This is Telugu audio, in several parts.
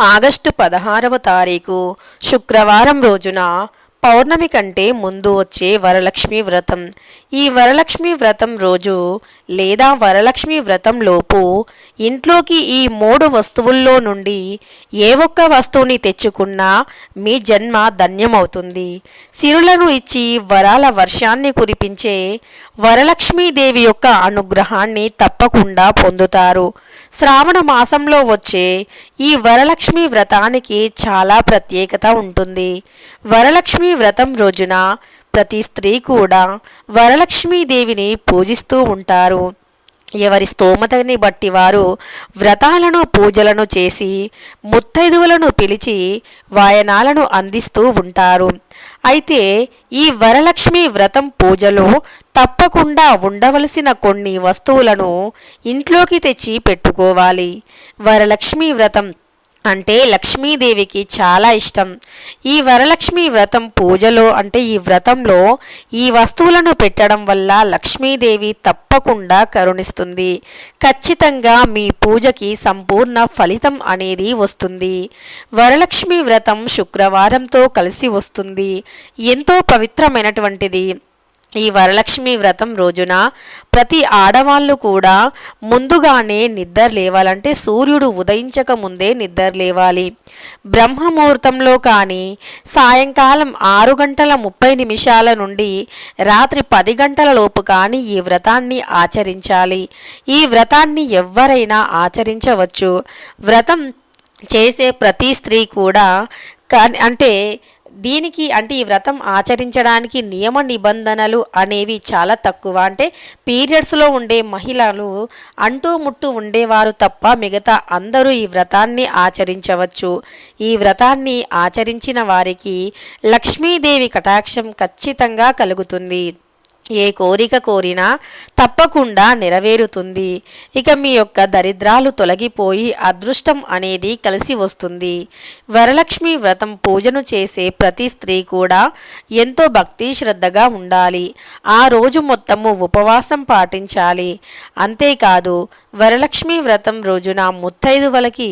ఆగస్టు పదహారవ తారీఖు శుక్రవారం రోజున పౌర్ణమి కంటే ముందు వచ్చే వరలక్ష్మి వ్రతం. ఈ వరలక్ష్మి వ్రతం రోజు లేదా వరలక్ష్మి వ్రతంలోపు ఇంట్లోకి ఈ మూడు వస్తువుల్లో నుండి ఏ ఒక్క వస్తువుని తెచ్చుకున్నా మీ జన్మ ధన్యమవుతుంది. సిరులను ఇచ్చి వరాల వర్షాన్ని కురిపించే వరలక్ష్మీదేవి యొక్క అనుగ్రహాన్ని తప్పకుండా పొందుతారు. శ్రావణ మాసంలో వచ్చే ఈ వరలక్ష్మి వ్రతానికి చాలా ప్రత్యేకత ఉంటుంది. వరలక్ష్మి వ్రతం రోజున ప్రతి స్త్రీ కూడా వరలక్ష్మీదేవిని పూజిస్తూ ఉంటారు. ఎవరి స్తోమతని బట్టి వారు వ్రతాలను పూజలను చేసి ముత్తైదువులను పిలిచి వాయనాలను అందిస్తూ ఉంటారు. అయితే ఈ వరలక్ష్మి వ్రతం పూజలో తప్పకుండా ఉండవలసిన కొన్ని వస్తువులను ఇంట్లోకి తెచ్చి పెట్టుకోవాలి. వరలక్ష్మి వ్రతం అంటే లక్ష్మీదేవికి చాలా ఇష్టం. ఈ వరలక్ష్మి వ్రతం పూజలో అంటే ఈ వ్రతంలో ఈ వస్తువులను పెట్టడం వల్ల లక్ష్మీదేవి తప్పకుండా కరుణిస్తుంది. ఖచ్చితంగా మీ పూజకి సంపూర్ణ ఫలితం అనేది వస్తుంది. వరలక్ష్మి వ్రతం శుక్రవారంతో కలిసి వస్తుంది. ఎంతో పవిత్రమైనటువంటిది. ఈ వరలక్ష్మి వ్రతం రోజున ప్రతి ఆడవాళ్ళు కూడా ముందుగానే నిద్ర లేవాలంటే సూర్యుడు ఉదయించక ముందే నిద్ర లేవాలి. బ్రహ్మముహూర్తంలో కానీ సాయంకాలం ఆరు గంటల ముప్పై నిమిషాల నుండి రాత్రి పది గంటల లోపు కానీ ఈ వ్రతాన్ని ఆచరించాలి. ఈ వ్రతాన్ని ఎవ్వరైనా ఆచరించవచ్చు. వ్రతం చేసే ప్రతి స్త్రీ కూడా కానీ అంటే దీనికి అంటే ఈ వ్రతం ఆచరించడానికి నియమ నిబంధనలు అనేవి చాలా తక్కువ. అంటే పీరియడ్స్లో ఉండే మహిళలు అంటూ ముట్టు ఉండేవారు తప్ప మిగతా అందరూ ఈ వ్రతాన్ని ఆచరించవచ్చు. ఈ వ్రతాన్ని ఆచరించిన వారికి లక్ష్మీదేవి కటాక్షం ఖచ్చితంగా కలుగుతుంది. ఏ కోరిక కోరినా తప్పకుండా నెరవేరుతుంది. ఇక మీ యొక్క దరిద్రాలు తొలగిపోయి అదృష్టం అనేది కలిసి వస్తుంది. వరలక్ష్మి వ్రతం పూజను చేసే ప్రతి స్త్రీ కూడా ఎంతో భక్తి శ్రద్ధగా ఉండాలి. ఆ రోజు మొత్తము ఉపవాసం పాటించాలి. అంతేకాదు వరలక్ష్మి వ్రతం రోజున ముత్తైదువలకి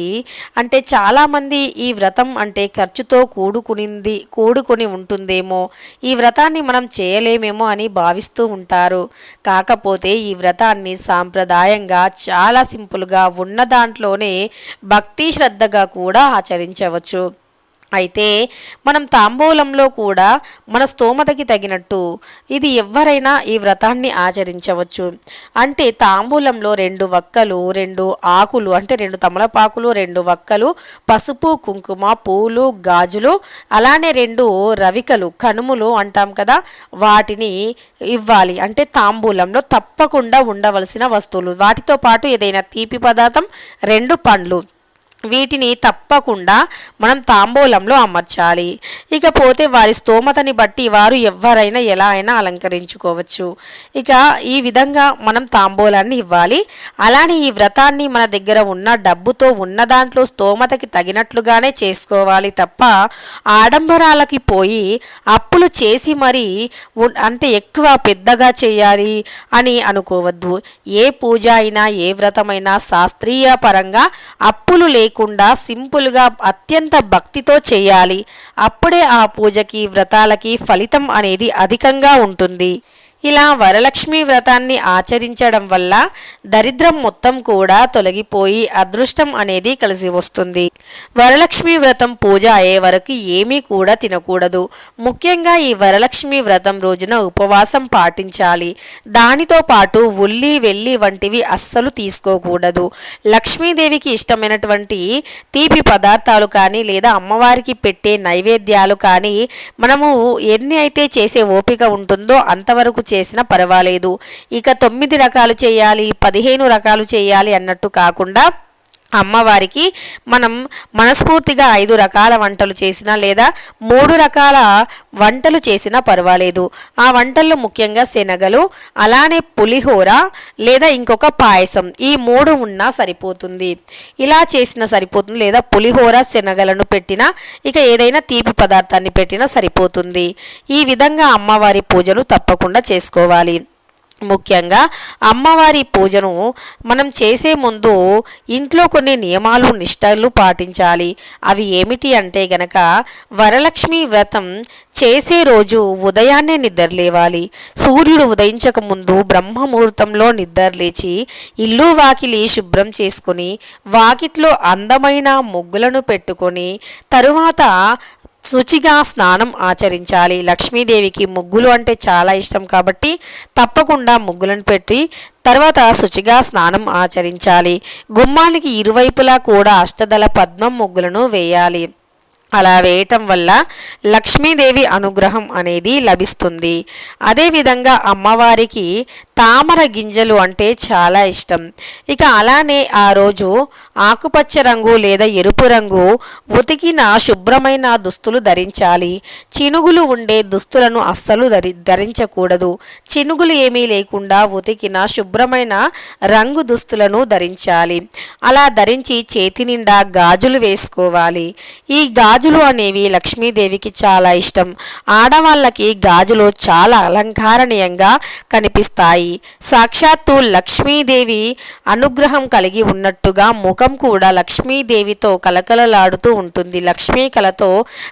అంటే చాలామంది ఈ వ్రతం అంటే ఖర్చుతో కూడుకునింది కూడుకొని ఉంటుందేమో ఈ వ్రతాన్ని మనం చేయలేమేమో అని భావిస్తూ ఉంటారు. కాకపోతే ఈ వ్రతాన్ని సాంప్రదాయంగా చాలా సింపుల్గా ఉన్న దాంట్లోనే భక్తి శ్రద్ధగా కూడా ఆచరించవచ్చు. అయితే మనం తాంబూలంలో కూడా మన స్తోమతకి తగినట్టు ఇది ఎవరైనా ఈ వ్రతాన్ని ఆచరించవచ్చు. అంటే తాంబూలంలో రెండు వక్కలు రెండు ఆకులు అంటే రెండు తమలపాకులు రెండు వక్కలు పసుపు కుంకుమ పూలు గాజులు అలానే రెండు రవికలు కనుములు అంటాం కదా వాటిని ఇవ్వాలి. అంటే తాంబూలంలో తప్పకుండా ఉండవలసిన వస్తువులు. వాటితో పాటు ఏదైనా తీపి పదార్థం రెండు పండ్లు. వీటిని తప్పకుండా మనం తాంబూలంలో అమర్చాలి. ఇకపోతే వారి స్తోమతని బట్టి వారు ఎవరైనా ఎలా అయినా అలంకరించుకోవచ్చు. ఇక ఈ విధంగా మనం తాంబూలాన్ని ఇవ్వాలి. అలానే ఈ వ్రతాన్ని మన దగ్గర ఉన్న డబ్బుతో ఉన్న దాంట్లో స్తోమతకి తగినట్లుగానే చేసుకోవాలి తప్ప ఆడంబరాలకి పోయి అప్పులు చేసి మరి ఉ- అంటే ఎక్కువ పెద్దగా చేయాలి అని అనుకోవద్దు. ఏ పూజ అయినా ఏ వ్రతమైనా శాస్త్రీయ పరంగా అప్పులు లేకుండా సింపుల్గా అత్యంత భక్తితో చేయాలి. అప్పుడే ఆ పూజకి వ్రతాలకి ఫలితం అనేది అధికంగా ఉంటుంది. ఇలా వరలక్ష్మి వ్రతాన్ని ఆచరించడం వల్ల దరిద్రం మొత్తం కూడా తొలగిపోయి అదృష్టం అనేది కలిసి వస్తుంది. వరలక్ష్మి వ్రతం పూజ అయ్యే వరకు ఏమీ కూడా తినకూడదు. ముఖ్యంగా ఈ వరలక్ష్మి వ్రతం రోజున ఉపవాసం పాటించాలి. దానితో పాటు ఉల్లి వెల్లి వంటివి అస్సలు తీసుకోకూడదు. లక్ష్మీదేవికి ఇష్టమైనటువంటి తీపి పదార్థాలు కానీ లేదా అమ్మవారికి పెట్టే నైవేద్యాలు కానీ మనము ఎన్ని అయితే చేసే ఓపిక ఉంటుందో అంతవరకు చేసినా పర్వాలేదు. ఇక తొమ్మిది రకాలు చేయాలి పదిహేను రకాలు చేయాలి అన్నట్టు కాకుండా అమ్మవారికి మనం మనస్ఫూర్తిగా ఐదు రకాల వంటలు చేసినా లేదా మూడు రకాల వంటలు చేసినా పర్వాలేదు. ఆ వంటల్లో ముఖ్యంగా శనగలు అలానే పులిహోర లేదా ఇంకొక పాయసం. ఈ మూడు ఉన్నా సరిపోతుంది. ఇలా చేసినా సరిపోతుంది లేదా పులిహోర శనగలను పెట్టినా ఇక ఏదైనా తీపి పదార్థాన్ని పెట్టినా సరిపోతుంది. ఈ విధంగా అమ్మవారి పూజలు తప్పకుండా చేసుకోవాలి. ముఖ్యంగా అమ్మవారి పూజను మనం చేసే ముందు ఇంట్లో కొన్ని నియమాలు నిష్టలు పాటించాలి. అవి ఏమిటి అంటే గనక వరలక్ష్మి వ్రతం చేసే రోజు ఉదయాన్నే నిద్రలేవాలి. సూర్యుడు ఉదయించక ముందు బ్రహ్మముహూర్తంలో నిద్రలేచి ఇల్లు వాకిలి శుభ్రం చేసుకుని వాకిట్లో అందమైన ముగ్గులను పెట్టుకొని తరువాత శుచిగా స్నానం ఆచరించాలి. లక్ష్మీదేవికి ముగ్గులు అంటే చాలా ఇష్టం కాబట్టి తప్పకుండా ముగ్గులను పెట్టి తర్వాత శుచిగా స్నానం ఆచరించాలి. గుమ్మానికి ఇరువైపులా కూడా అష్టదళ పద్మం ముగ్గులను వేయాలి. అలా వేయటం వల్ల లక్ష్మీదేవి అనుగ్రహం అనేది లభిస్తుంది. అదేవిధంగా అమ్మవారికి తామర గింజలు అంటే చాలా ఇష్టం. ఇక అలానే ఆ రోజు ఆకుపచ్చ రంగు లేదా ఎరుపు రంగు ఉతికిన శుభ్రమైన దుస్తులు ధరించాలి. చినుగులు ఉండే దుస్తులను అస్సలు ధరి ధరించకూడదు. చినుగులు ఏమీ లేకుండా ఉతికిన శుభ్రమైన రంగు దుస్తులను ధరించాలి. అలా ధరించి చేతి నిండా గాజులు వేసుకోవాలి. ఈ గాజులు అనేవి లక్ష్మీదేవికి చాలా ఇష్టం. ఆడవాళ్ళకి గాజులు చాలా అలంకారణీయంగా కనిపిస్తాయి. సాక్షాత్తు లక్ష్మీదేవి అనుగ్రహం కలిగి ఉన్నట్టుగా ముఖం కూడా లక్ష్మీదేవితో కలకలలాడుతూ ఉంటుంది. లక్ష్మీ కలతో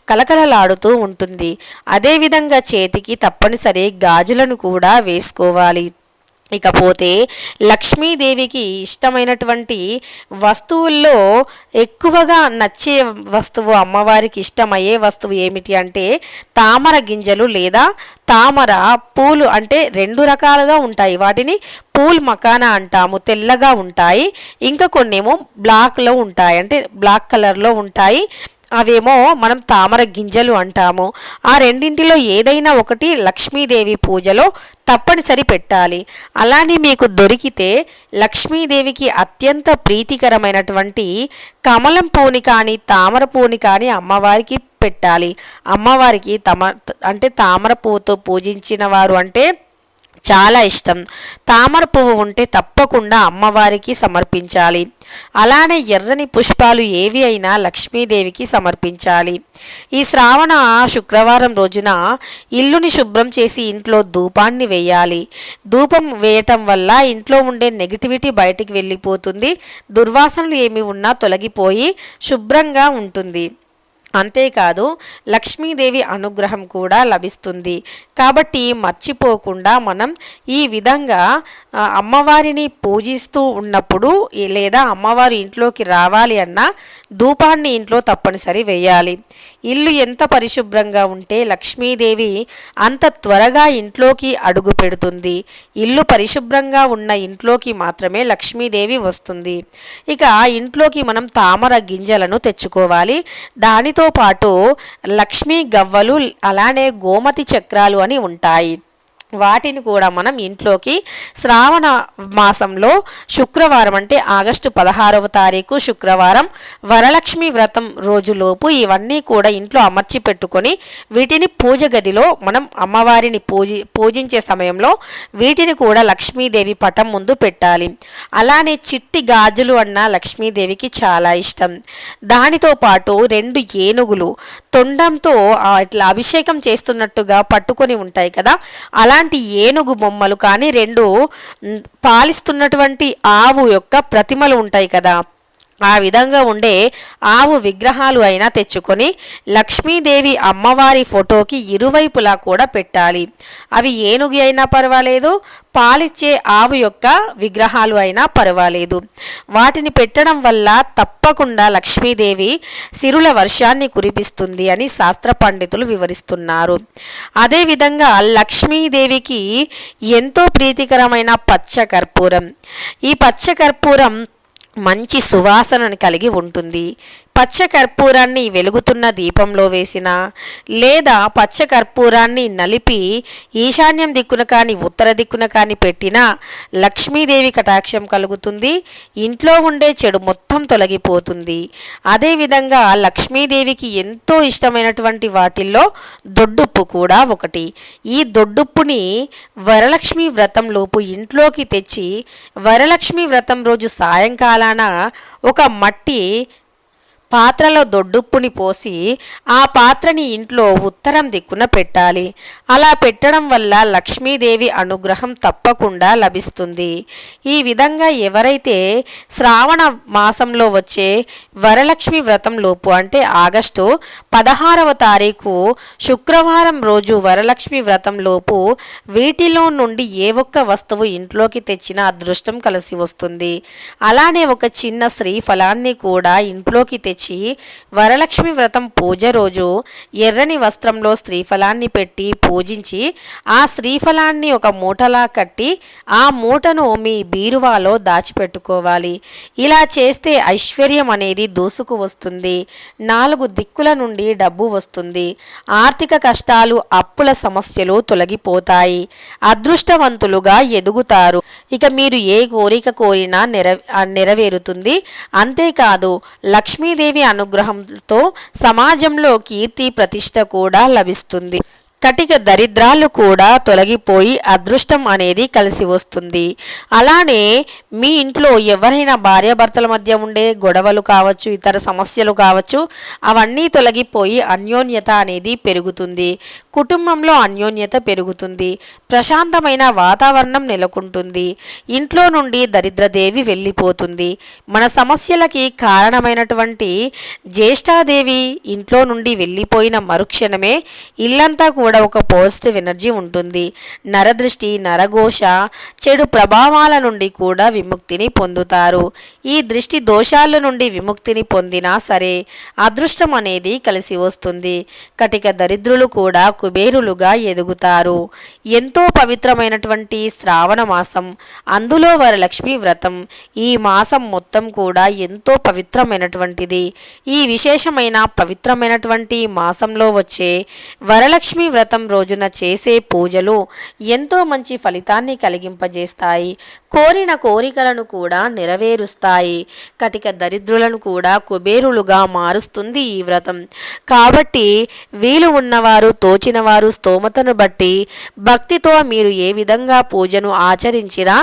కలకలలాడుతూ ఉంటుంది. అదేవిధంగా చేతికి తప్పనిసరి గాజులను కూడా వేసుకోవాలి. ఇకపోతే లక్ష్మీదేవికి ఇష్టమైనటువంటి వస్తువుల్లో ఎక్కువగా నచ్చే వస్తువు అమ్మవారికి ఇష్టమయ్యే వస్తువు ఏమిటి అంటే తామర గింజలు లేదా తామర పూలు అంటే రెండు రకాలుగా ఉంటాయి. వాటిని పూల్ మకానా అంటాము తెల్లగా ఉంటాయి. ఇంకా కొన్నేమో బ్లాక్లో ఉంటాయి. అంటే బ్లాక్ కలర్లో ఉంటాయి. అవేమో మనం తామర గింజలు అంటాము. ఆ రెండింటిలో ఏదైనా ఒకటి లక్ష్మీదేవి పూజలో తప్పనిసరి పెట్టాలి. అలానే మీకు దొరికితే లక్ష్మీదేవికి అత్యంత ప్రీతికరమైనటువంటి కమలం పూని కానీ తామర పూని కానీ అమ్మవారికి పెట్టాలి. అమ్మవారికి తమ అంటే తామర పూతో పూజించిన వారు అంటే చాలా ఇష్టం. తామర పువ్వు ఉంటే తప్పకుండా అమ్మవారికి సమర్పించాలి. అలానే ఎర్రని పుష్పాలు ఏవి అయినా లక్ష్మీదేవికి సమర్పించాలి. ఈ శ్రావణ శుక్రవారం రోజున ఇల్లుని శుభ్రం చేసి ఇంట్లో ధూపాన్ని వేయాలి. ధూపం వేయటం వల్ల ఇంట్లో ఉండే నెగిటివిటీ బయటికి వెళ్ళిపోతుంది. దుర్వాసనలు ఏమి ఉన్నా తొలగిపోయి శుభ్రంగా ఉంటుంది. అంతేకాదు లక్ష్మీదేవి అనుగ్రహం కూడా లభిస్తుంది. కాబట్టి మర్చిపోకుండా మనం ఈ విధంగా అమ్మవారిని పూజిస్తూ ఉన్నప్పుడు లేదా అమ్మవారు ఇంట్లోకి రావాలి అన్నా ధూపాన్ని ఇంట్లో తప్పనిసరి వేయాలి. ఇల్లు ఎంత పరిశుభ్రంగా ఉంటే లక్ష్మీదేవి అంత త్వరగా ఇంట్లోకి అడుగు పెడుతుంది. ఇల్లు పరిశుభ్రంగా ఉన్న ఇంట్లోకి మాత్రమే లక్ష్మీదేవి వస్తుంది. ఇక ఇంట్లోకి మనం తామర గింజలను తెచ్చుకోవాలి. దాని దానితో పాటు లక్ష్మీ గవ్వలు అలానే గోమతి చక్రాలు అని ఉంటాయి. వాటిని కూడా మనం ఇంట్లోకి శ్రావణ మాసంలో శుక్రవారం అంటే ఆగస్టు పదహారవ తారీఖు శుక్రవారం వరలక్ష్మి వ్రతం రోజులోపు ఇవన్నీ కూడా ఇంట్లో అమర్చి పెట్టుకొని వీటిని పూజ గదిలో మనం అమ్మవారిని పూజి పూజించే సమయంలో వీటిని కూడా లక్ష్మీదేవి పటం ముందు పెట్టాలి. అలానే చిట్టి గాజులు అన్న లక్ష్మీదేవికి చాలా ఇష్టం. దానితో పాటు రెండు ఏనుగులు తొండంతో ఇట్లా అభిషేకం చేస్తున్నట్టుగా పట్టుకొని ఉంటాయి కదా అలా అలాంటి ఏనుగు బొమ్మలు కానీ రెండు పాలిస్తున్నటువంటి ఆవు యొక్క ప్రతిమలు ఉంటాయి కదా. ఆ విధంగా ఉండే ఆవు విగ్రహాలు అయినా తెచ్చుకొని లక్ష్మీదేవి అమ్మవారి ఫోటోకి ఇరువైపులా కూడా పెట్టాలి. అవి ఏనుగు అయినా పర్వాలేదు పాలిచ్చే ఆవు యొక్క విగ్రహాలు అయినా పర్వాలేదు. వాటిని పెట్టడం వల్ల తప్పకుండా లక్ష్మీదేవి సిరుల వర్షాన్ని కురిపిస్తుంది అని శాస్త్ర పండితులు వివరిస్తున్నారు. అదేవిధంగా లక్ష్మీదేవికి ఎంతో ప్రీతికరమైన పచ్చ కర్పూరం. ఈ పచ్చ కర్పూరం మంచి సువాసనను కలిగి ఉంటుంది. పచ్చ కర్పూరాన్ని వెలుగుతున్న దీపంలో వేసిన లేదా పచ్చ కర్పూరాన్ని నలిపి ఈశాన్యం దిక్కున కానీ ఉత్తర దిక్కున కానీ పెట్టినా లక్ష్మీదేవి కటాక్షం కలుగుతుంది. ఇంట్లో ఉండే చెడు మొత్తం తొలగిపోతుంది. అదేవిధంగా లక్ష్మీదేవికి ఎంతో ఇష్టమైనటువంటి వాటిల్లో దొడ్డుప్పు కూడా ఒకటి. ఈ దొడ్డుప్పుని వరలక్ష్మి వ్రతంలోపు ఇంట్లోకి తెచ్చి వరలక్ష్మి వ్రతం రోజు సాయంకాలాన ఒక మట్టి పాత్రలో దొడ్డుప్పుని పోసి ఆ పాత్రని ఇంట్లో ఉత్తరం దిక్కున పెట్టాలి. అలా పెట్టడం వల్ల లక్ష్మీదేవి అనుగ్రహం తప్పకుండా లభిస్తుంది. ఈ విధంగా ఎవరైతే శ్రావణ మాసంలో వచ్చే వరలక్ష్మి వ్రతం లోపు అంటే ఆగస్టు పదహారవ తారీఖు శుక్రవారం రోజు వరలక్ష్మి వ్రతం లోపు వీటిలో నుండి ఏ ఒక్క వస్తువు ఇంట్లోకి తెచ్చినా అదృష్టం కలిసి వస్తుంది. అలానే ఒక చిన్న శ్రీఫలాన్ని కూడా ఇంట్లోకి తెచ్చి వరలక్ష్మి వ్రతం పూజ రోజు ఎర్రని వస్త్రంలో శ్రీఫలాన్ని పెట్టి పూజించి ఆ శ్రీఫలాన్ని ఒక మూటలా కట్టి ఆ మూటను మీ బీరువాలో దాచిపెట్టుకోవాలి. ఇలా చేస్తే ఐశ్వర్యం అనేది దూసుకు వస్తుంది. నాలుగు దిక్కుల నుండి డబ్బు వస్తుంది. ఆర్థిక కష్టాలు అప్పుల సమస్యలు తొలగిపోతాయి. అదృష్టవంతులుగా ఎదుగుతారు. ఇక మీరు ఏ కోరిక కోరినా నెర నెరవేరుతుంది. అంతేకాదు లక్ష్మీదేవి అనుగ్రహంతో సమాజంలో కీర్తి ప్రతిష్ట కూడా లభిస్తుంది. కటిక దరిద్రాలు కూడా తొలగిపోయి అదృష్టం అనేది కలిసి వస్తుంది. అలానే మీ ఇంట్లో ఎవరైనా భార్యాభర్తల మధ్య ఉండే గొడవలు కావచ్చు ఇతర సమస్యలు కావచ్చు అవన్నీ తొలగిపోయి అన్యోన్యత అనేది పెరుగుతుంది. కుటుంబంలో అన్యోన్యత పెరుగుతుంది. ప్రశాంతమైన వాతావరణం నెలకొంటుంది. ఇంట్లో నుండి దరిద్రదేవి వెళ్ళిపోతుంది. మన సమస్యలకి కారణమైనటువంటి జ్యేష్ఠాదేవి ఇంట్లో నుండి వెళ్ళిపోయిన మరుక్షణమే ఇల్లంతా కూడా కూడా ఒక పాజిటివ్ ఎనర్జీ ఉంటుంది. నరదృష్టి నరఘోష చెడు ప్రభావాల నుండి కూడా విముక్తిని పొందుతారు. ఈ దృష్టి దోషాల నుండి విముక్తిని పొందినా సరే అదృష్టం అనేది కలిసి వస్తుంది. కటిక దరిద్రులు కూడా కుబేరులుగా ఎదుగుతారు. ఎంతో పవిత్రమైనటువంటి శ్రావణ మాసం అందులో వరలక్ష్మి వ్రతం ఈ మాసం మొత్తం కూడా ఎంతో పవిత్రమైనటువంటిది. ఈ విశేషమైన పవిత్రమైనటువంటి మాసంలో వచ్చే వరలక్ష్మి వ్రతం రోజున చేసే పూజలు ఎంతో మంచి ఫలితాన్ని కలిగింపజేస్తాయి. కోరిన కోరికలను కూడా నెరవేరుస్తాయి. కటిక దరిద్రులను కూడా కుబేరులుగా మారుస్తుంది ఈ వ్రతం. కాబట్టి వీలు ఉన్నవారు తోచినవారు స్తోమతను బట్టి భక్తితో మీరు ఏ విధంగా పూజను ఆచరించినా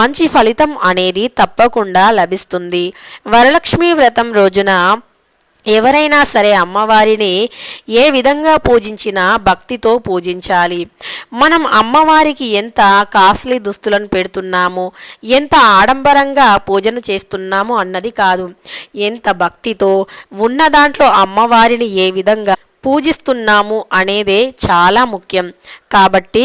మంచి ఫలితం అనేది తప్పకుండా లభిస్తుంది. వరలక్ష్మి వ్రతం రోజున ఎవరైనా సరే అమ్మవారిని ఏ విధంగా పూజించినా భక్తితో పూజించాలి. మనం అమ్మవారికి ఎంత కాస్ట్లీ దుస్తులను పెడుతున్నాము ఎంత ఆడంబరంగా పూజను చేస్తున్నాము అన్నది కాదు. ఎంత భక్తితో ఉన్న దాంట్లో అమ్మవారిని ఏ విధంగా పూజిస్తున్నాము అనేదే చాలా ముఖ్యం. కాబట్టి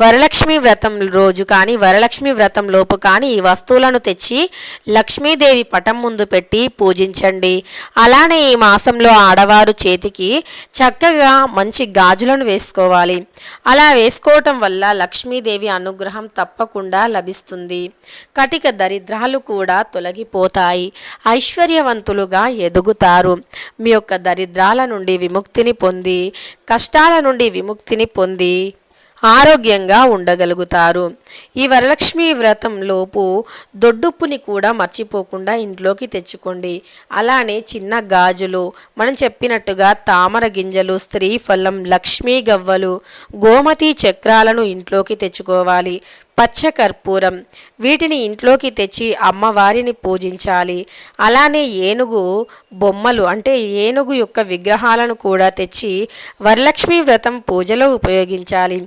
వరలక్ష్మి వ్రతం రోజు కానీ వరలక్ష్మి వ్రతం లోపు కానీ ఈ వస్తువులను తెచ్చి లక్ష్మీదేవి పటం ముందు పెట్టి పూజించండి. అలానే ఈ మాసంలో ఆడవారు చేతికి చక్కగా మంచి గాజులను వేసుకోవాలి. అలా వేసుకోవటం వల్ల లక్ష్మీదేవి అనుగ్రహం తప్పకుండా లభిస్తుంది. కటిక దరిద్రాలు కూడా తొలగిపోతాయి. ఐశ్వర్యవంతులుగా ఎదుగుతారు. మీ యొక్క దరిద్రాల నుండి విముక్తిని పొంది కష్టాల నుండి విముక్తిని పొంది ఆరోగ్యంగా ఉండగలుగుతారు. ఈ వరలక్ష్మి వ్రతంలోపు దొడ్డుప్పుని కూడా మర్చిపోకుండా ఇంట్లోకి తెచ్చుకోండి. అలానే చిన్న గాజులు మనం చెప్పినట్టుగా తామర గింజలు స్త్రీ ఫలం లక్ష్మీ గవ్వలు గోమతి చక్రాలను ఇంట్లోకి తెచ్చుకోవాలి. పచ్చ కర్పూరం వీటిని ఇంట్లోకి తెచ్చి అమ్మవారిని పూజించాలి. అలానే ఏనుగు బొమ్మలు అంటే ఏనుగు యొక్క విగ్రహాలను కూడా తెచ్చి వరలక్ష్మీ వ్రతం పూజలో ఉపయోగించాలి.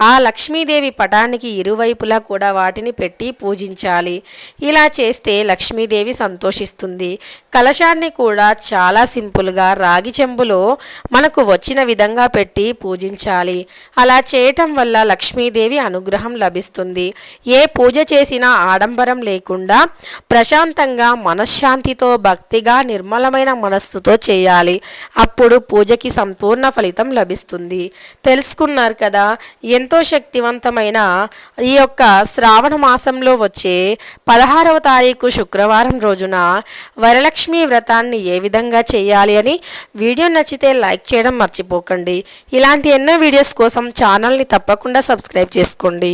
ఆ లక్ష్మీదేవి పటానికి ఇరువైపులా కూడా వాటిని పెట్టి పూజించాలి. ఇలా చేస్తే లక్ష్మీదేవి సంతోషిస్తుంది. కలశాన్ని కూడా చాలా సింపుల్గా రాగి చెంబులో మనకు వచ్చిన విధంగా పెట్టి పూజించాలి. అలా చేయటం వల్ల లక్ష్మీదేవి అనుగ్రహం లభిస్తుంది. ఏ పూజ చేసినా ఆడంబరం లేకుండా ప్రశాంతంగా మనశ్శాంతితో భక్తిగా నిర్మలమైన మనస్సుతో చేయాలి. అప్పుడు పూజకి సంపూర్ణ ఫలితం లభిస్తుంది. తెలుసుకున్నారు కదా ఎంతో శక్తివంతమైన ఈ యొక్క శ్రావణ మాసంలో వచ్చే పదహారవ తారీఖు శుక్రవారం రోజున వరలక్ష్మి వ్రతాన్ని ఏ విధంగా చేయాలి అని వీడియో నచ్చితే లైక్ చేయడం మర్చిపోకండి. ఇలాంటి ఎన్నో వీడియోస్ కోసం ఛానల్ని తప్పకుండా సబ్స్క్రైబ్ చేసుకోండి.